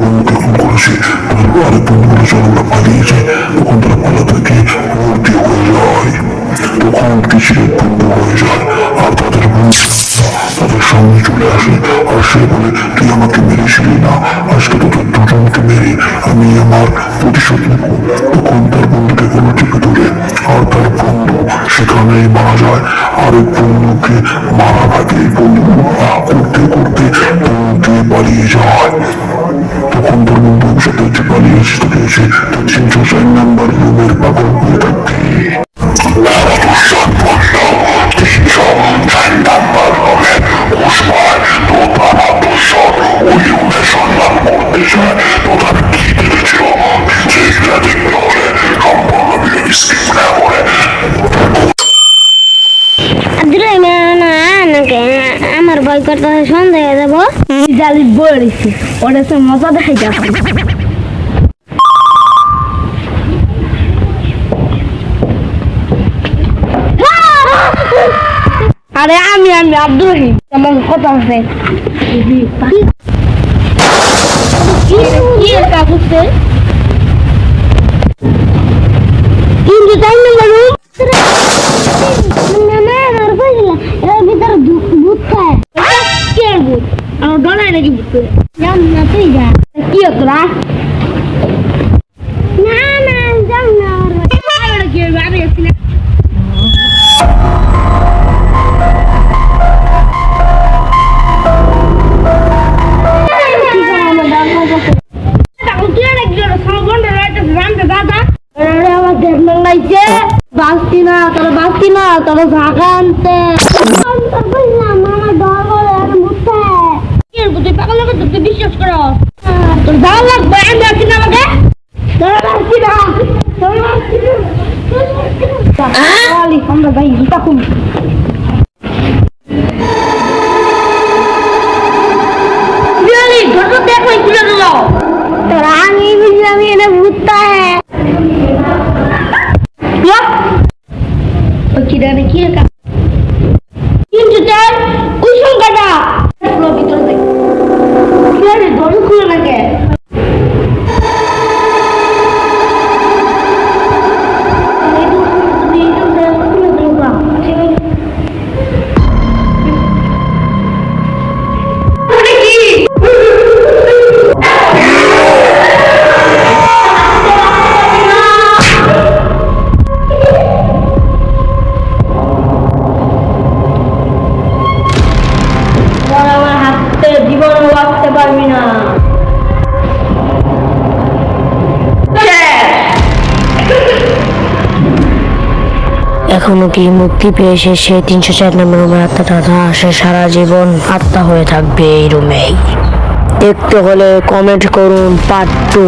এসে তার আরেক বন্ধুগুলো চলে ওরা পালিয়ে যায় তখন তারা পালাতে গিয়ে মূর্তি হয়ে যায় তখন কিসের বন্ধু হয়ে যায় আর তাদের বন্ধু তাদের সামনে চলে আসে আর সে বলে তুই আমাকে মেরেছিলি না আজকে তোদের দুজনকে মেরে আমি আমার প্রতিশোধ নেব তখন তার বন্ধুকে কোনো টিপে ধরে আর তার বন্ধু সেখানেই মারা যায় আরেক বন্ধুকে মারার আগে বন্ধু করতে করতে বন্ধুকে পালিয়ে যায় তোর বন্ধু সাথে পালিয়ে পেয়েছে তার তিনশো চার নাম্বার রুমের পাগল হয়ে থাকবে তিনশো চার নাম্বার রুমের তো তো সন্দেহ জালি বলেছি ওটা সে মজা দেখাই আরে আমি আমি আব্দুল রহিম আমার কথা আছে কি তাই না বলুন না না আমার বই এর ভিতরে ভূত খায় কি আর ভূত আমার ডলায় নাকি ভূত করে যাম না তুই যা কি হতো না না না যাম না আমার বাড়ি। কি হবে আমি আসছি না কি করে আমার বাবা কাছে? তাও তুই আর একজন সবন রাইতে জানতে দাদা আরে আমার দেখ লাগাইছে বাঁচতি না তোরা বাঁচতি না তোরা জাগা আনতে আমার ডর বলে আর ভূত খায় কি আর তুই পাগল লোক তুই বিশ্বাস করো তোর ভালো লাগবে আমি আসছি না আমাকে তোরা বাঁচতি না তোরা বাঁচতি না আলি আমরা ভাই জুতা খুব বিয়ালি ঘটনা দেখো খুলে দিল তোরা আমি বুঝলাম এটা এখনও কি মুক্তি পেয়েছে সে তিনশো চার নম্বর রুমের আত্মাটা সে সারা জীবন আত্মা হয়ে থাকবে এই রুমেই। দেখতে হলে কমেন্ট করুন পার্ট টু